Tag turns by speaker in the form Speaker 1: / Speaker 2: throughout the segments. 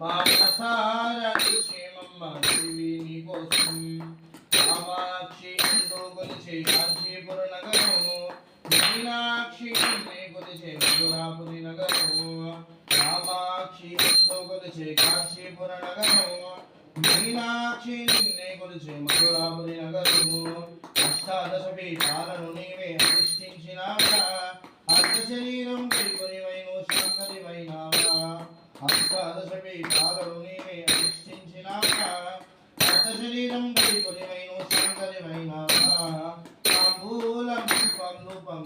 Speaker 1: మా మనసారా నీకోసం కామాక్షి కొలిచే కాంచీపుర నగరము మీనాక్షి కొలిచే మధురాపురి నగరము కామాక్షి కొలిచే కాంచీపుర నగరము మీనాక్షి నిన్నే కొలిచే మధురాపురి నగరము అష్టాదశ పీఠాలను నీవే అధిష్ఠించినావా అర్ధ శరీరం కైకొనివైను అష్టాదశ పీఠాలను నీవే అధిష్ఠించినావా శరీరం కైకొనివైను శాంకరివైనావా తాంబూలం పుష్పం రూపం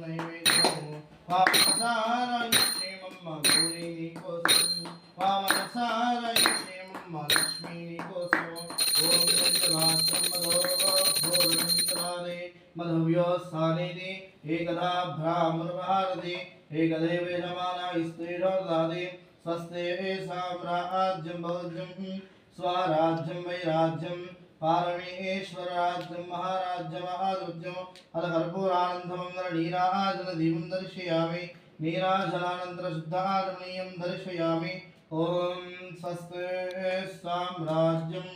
Speaker 1: నైవేద్యం వామనసారాయ క్షేమమ్మ గౌరీ నీకోసం లక్ష్మీ ఓం మధవ్యో ఏకదా స్త్రీరోదాది स्वस्ते येषां राज्यं भोज्यं स्वराज्यं वैराज्यं पारमेश्वरराज्यं महाराज्यमारुज्यम् अथ कर्पूरानन्दमङ्गलनीराजनदीपं दर्शयामि नीराजनानन्तरशुद्धारमणीयं दर्शयामि। ॐ स्वस्ते साम्राज्यं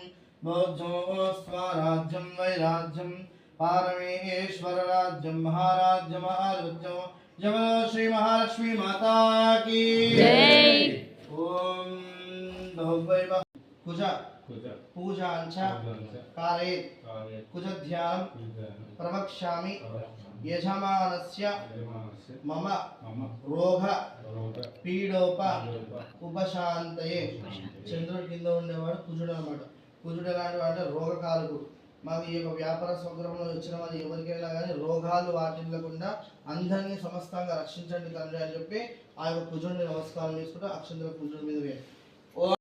Speaker 1: भोज्यो स्वराज्यं वैराज्यं पारमेश्वरराज्यं महाराज्यमारुज्यम् जय श्री महालक्ष्मी
Speaker 2: माता
Speaker 1: की। जय। కుజ పూజాంచ
Speaker 3: పూజాంచ.
Speaker 1: కారే
Speaker 3: కాలే
Speaker 1: కుజధ్యానం
Speaker 3: విద్యానం
Speaker 1: ప్రవక్ష్యామి యజమానస్య మమ రోగ పీడోప ఉపశాంతయే. చంద్రుడి కింద ఉండేవాడు కుజుడు అనమాట కుజుడు ఎలాంటి వాడు అంటే రోగకాలకు మాకు ఈ యొక్క వ్యాపార సంగ్రహంలో వచ్చిన వారు ఎవరికైనా కానీ రోగాలు వాటిల్లకుండా అందరినీ సమస్తంగా రక్షించండి తండ్రి అని చెప్పి ఆ యొక్క కుజుడిని నమస్కారం చేసుకుంటూ అక్షంతల కుజుడి మీద